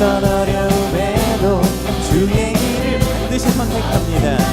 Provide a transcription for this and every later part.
어떤 어려움에도 주의 길을 반드시 선택합니다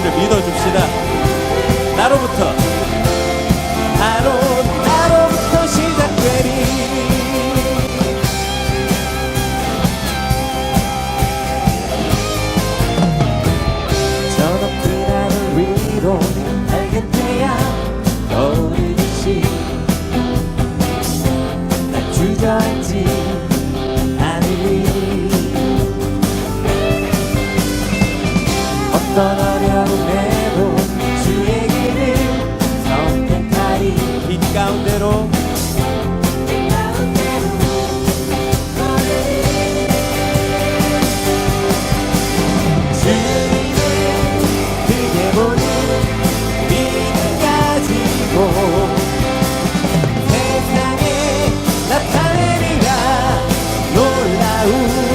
우리를 믿어줍시다. 나로부터 어떤 어려움에도 주의 길을 선택하리. 빛 가운데로. 주님을 크게 보는 믿음 가지고 세상에 나타내리라. 놀라운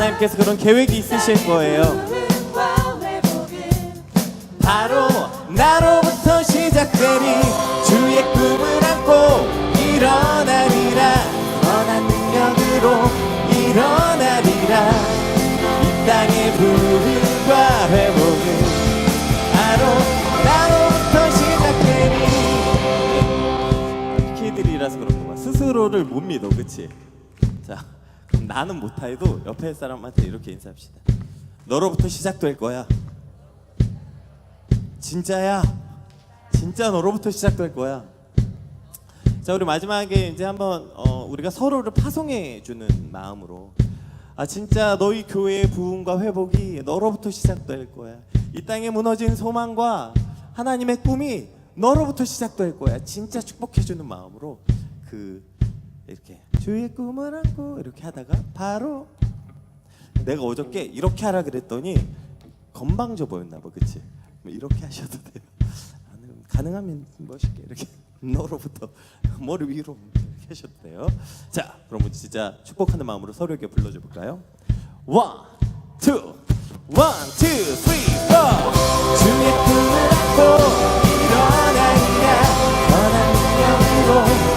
하나님께서 그런 계획이 있으실 거예요. 바로 나로부터 시작되니 주의 꿈을 안고 일어나리라. 선한 능력으로 일어나리라. 이 땅의 부흥과 회복은 바로 나로부터 시작되니. 키들이라서 그런가 봐 스스로를 못 믿어 그치? 나는 못해도 옆에 사람한테 이렇게 인사합시다 너로부터 시작될 거야 진짜야. 진짜 너로부터 시작될 거야. 자, 우리 마지막에 이제 한번 어, 우리가 서로를 파송해 주는 마음으로 아 진짜 너희 교회의 부흥과 회복이 너로부터 시작될 거야. 이 땅에 무너진 소망과 하나님의 꿈이 너로부터 시작될 거야. 진짜 축복해 주는 마음으로 그 이렇게 주의 꿈을 안고 이렇게 하다가 바로 내가 어저께 이렇게 하라 그랬더니 건방져 보였나 봐, 그치? 뭐 이렇게 하셔도 돼요. 가능- 가능하면 멋있게 이렇게 너로부터 머리 위로 이렇게 하셔도 돼요. 자, 그럼 진짜 축복하는 마음으로 서로에게 불러줘 볼까요? 원, 투, 원, 투, 쓰리, 포. 주의 꿈을 안고 일어나리라 선한 능력으로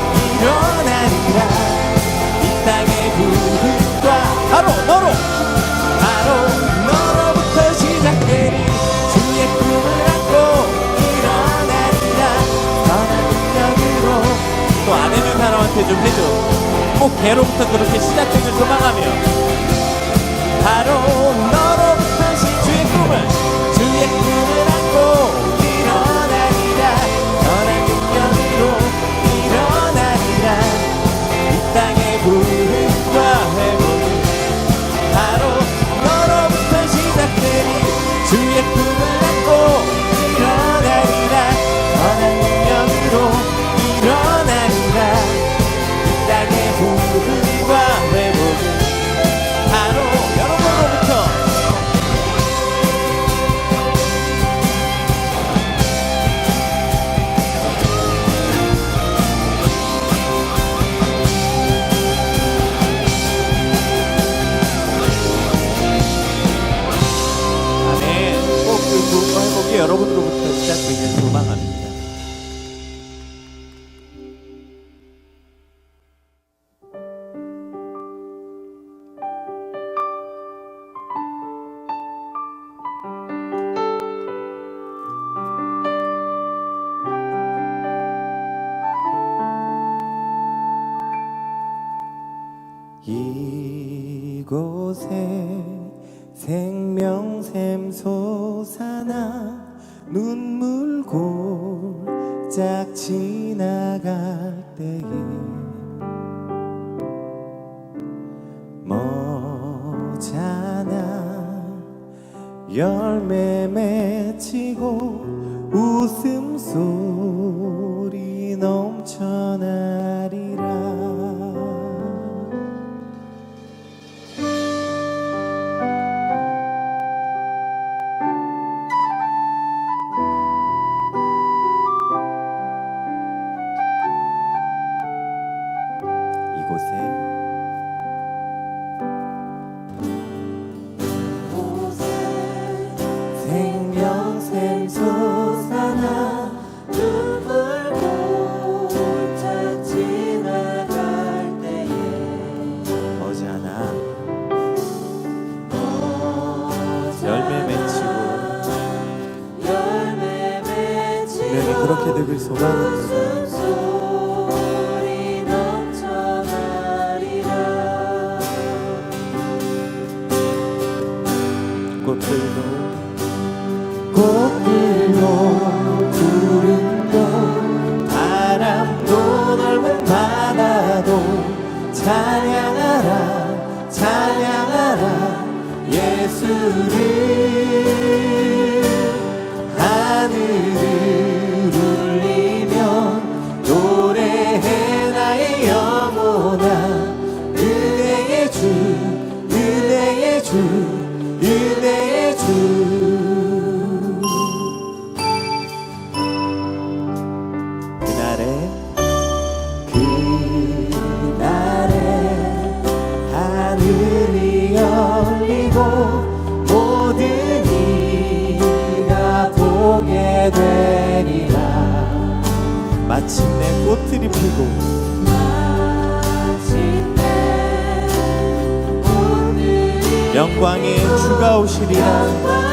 일어나리라 이 땅의 부흥과 바로 너로. 바로 너로부터 시작되니 주의 꿈을 안고 일어나리라. 선한 능력으로. 또 안 해준 사람한테 좀 해줘. 꼭 걔로부터 그렇게 시작되길 소망하며. 바로 살짝 지나갈 때에 모자나 열매 맺히고 웃음소. 그렇게 되길 소망합니다. 꽃들도 꽃들도 구름도 바람도 넓은 바다도 찬양하라 찬양하라 예수를 하늘을 마침내 꽃들이 피고 영광의 주가 오시리라.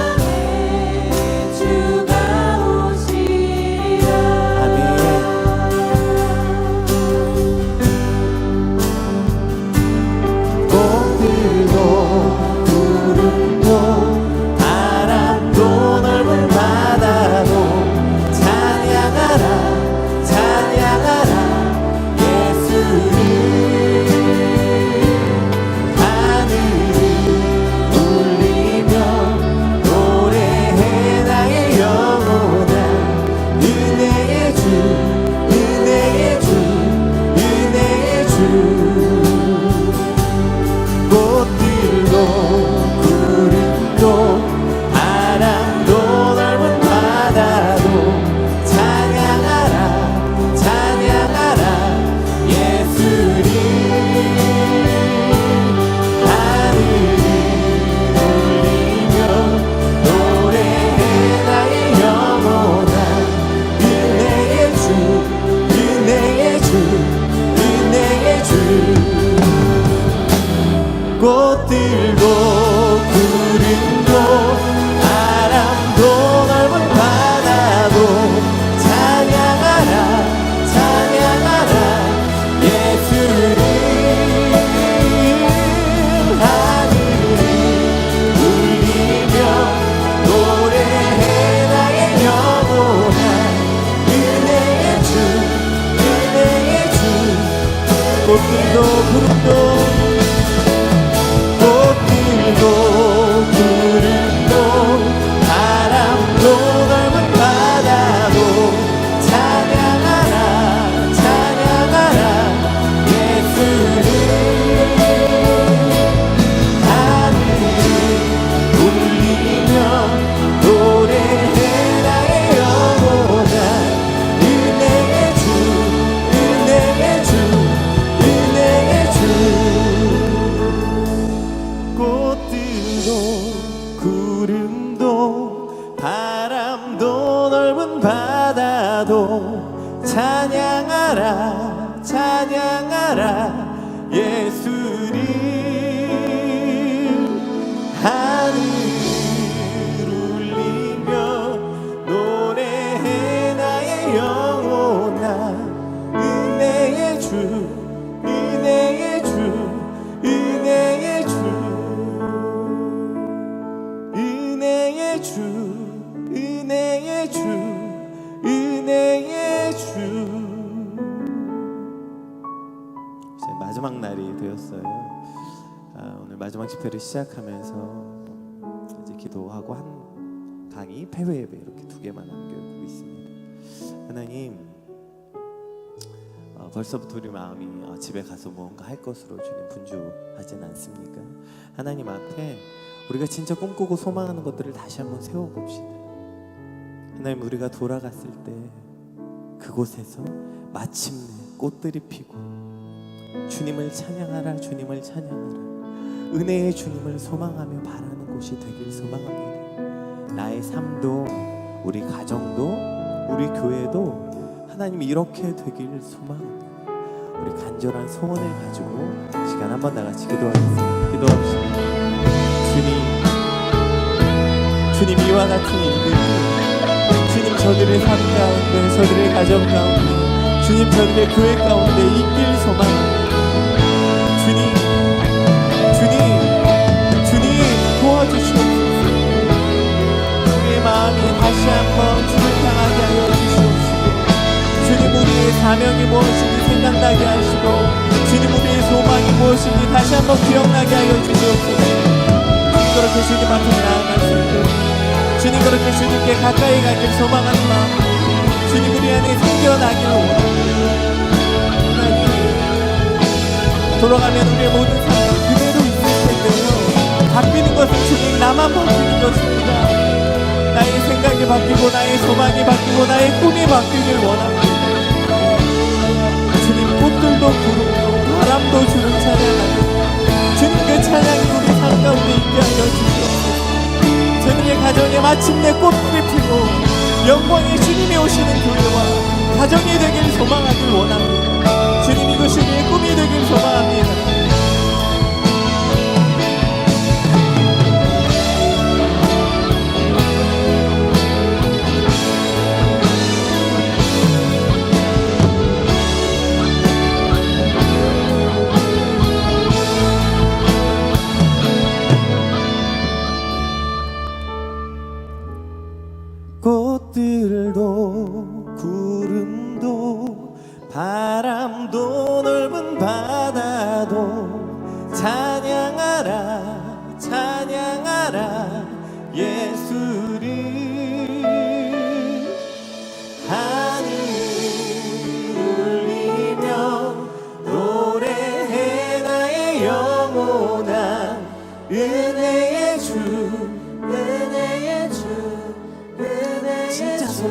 높음도 구름도 주 은혜의 주 은혜의 주 은혜의 주 은혜의 주 은혜의 주. 이제 마지막 날이 되었어요. 아, 오늘 마지막 집회를 시작하면서 이제 기도하고 한 강의 패배 예배 이렇게 두 개만 남겨두고 있습니다. 하나님 어, 벌써부터 우리 마음이 어, 집에 가서 무언가 할 것으로 주님 분주하진 않습니까? 하나님 앞에 우리가 진짜 꿈꾸고 소망하는 것들을 다시 한번 세워봅시다. 하나님 우리가 돌아갔을 때 그곳에서 마침내 꽃들이 피고 주님을 찬양하라 주님을 찬양하라 은혜의 주님을 소망하며 바라는 곳이 되길 소망합니다. 나의 삶도 우리 가정도 우리 교회도 하나님 이렇게 되길 소망합니다. 우리 간절한 소원을 가지고 시간 한번 다 같이 기도하겠습니다. 기도합시다. 주님, 주님 이와 같은 일들이 주님 저들의 삶 가운데, 저들의 가정 가운데, 주님 저들의 교회 가운데 있길 소망합니다. 주님, 주님, 주님 도와주시옵소서. 우리의 마음이 다시 한번 사명이 무엇인지 생각나게 하시고, 주님 우리의 소망이 무엇인지 다시 한번 기억나게 하여 주시옵소서. 주님 그렇게 주님 앞에 나아갈 수 있도록 주님 그렇게 주님께 가까이 가길 소망하는 마음 주님 우리 안에 생겨나기를 원합니다 하나님 돌아가면 우리의 모든 삶이 그대로 있을 텐데요. 바뀌는 것은 주님 나만 바뀌는 것입니다. 나의 생각이 바뀌고 나의 소망이 바뀌고 나의 꿈이 바뀌길 원합니다 꽃들도 부르고 바람도 주를 찬양하고 주님 그 찬양이 우리 삶 가운데 있게 하여 주시옵소서. 주님의 가정에 마침내 꽃들이 피고 영광의 주님이 오시는 교회와 가정이 되길 소망하길 원합니다. 주님 이것이 우리의 꿈이 되길 소망합니다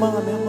은혜의 주